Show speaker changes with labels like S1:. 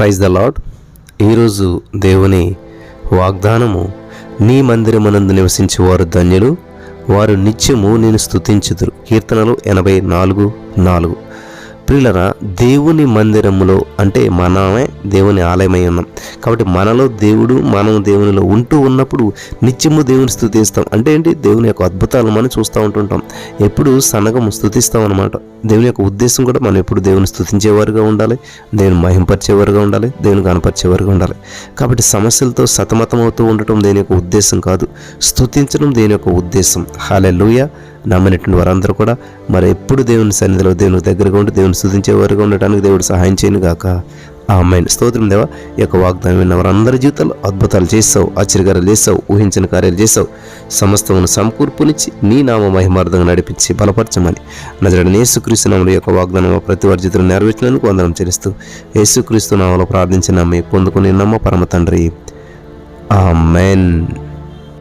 S1: Praise the lord ఈరోజు దేవుని వాగ్దానము నీ మందిరమనందు నివసించే వారు ధన్యులు వారు నిత్యము నేను స్తుతించుదురు. కీర్తనలు ఎనభై నాలుగు నాలుగు. ప్రియులరా దేవుని మందిరములో అంటే మనమే దేవుని ఆలయమై ఉన్నాం. కాబట్టి మనలో దేవుడు మనం దేవునిలో ఉంటూ ఉన్నప్పుడు నిత్యము దేవుని స్థుతిస్తాం. అంటే ఏంటి? దేవుని యొక్క అద్భుతాలు మనం చూస్తూ ఉంటుంటాం. ఎప్పుడు సనగం స్థుతిస్తాం అనమాట దేవుని యొక్క ఉద్దేశం కూడా మనం ఎప్పుడు దేవుని స్థుతించేవారుగా ఉండాలి. దేవుని మహింపరిచేవారుగా ఉండాలి. దేవుని కనపరిచేవారుగా ఉండాలి. కాబట్టి సమస్యలతో సతమతం అవుతూ ఉండటం దేని యొక్క ఉద్దేశం కాదు. స్థుతించడం దేని యొక్క ఉద్దేశం. హాలే నమ్మినటువంటి వారందరూ కూడా మరి ఎప్పుడు దేవుని సన్నిధిలో దేవుని దగ్గరగా ఉండి దేవుని స్థుతించేవారుగా ఉండటానికి దేవుడు సహాయం చేయను గాక. ఆ అమ్మాయిని స్తోత్రం దేవ ఈ యొక్క వాగ్దానం విన్న వారందరి జీవితాలు అద్భుతాలు చేస్తావు ఆశ్చర్యకారాలు చేస్తావు ఊహించిన కార్యాలు చేస్తావు సమస్తమును సమకూర్పునిచ్చి నీ నామ మహిమార్థంగా నడిపించి బలపరచమని నజరడ యేసుక్రీస్తు నామల యొక్క వాగ్దానం ప్రతి వారి జీవితంలో నెరవేర్చినందుకు వందనం చెల్లిస్తూ యేసుక్రీస్తు నామలో ప్రార్థించిన మీ పొందుకుని నమ్మ పరమ తండ్రి. ఆ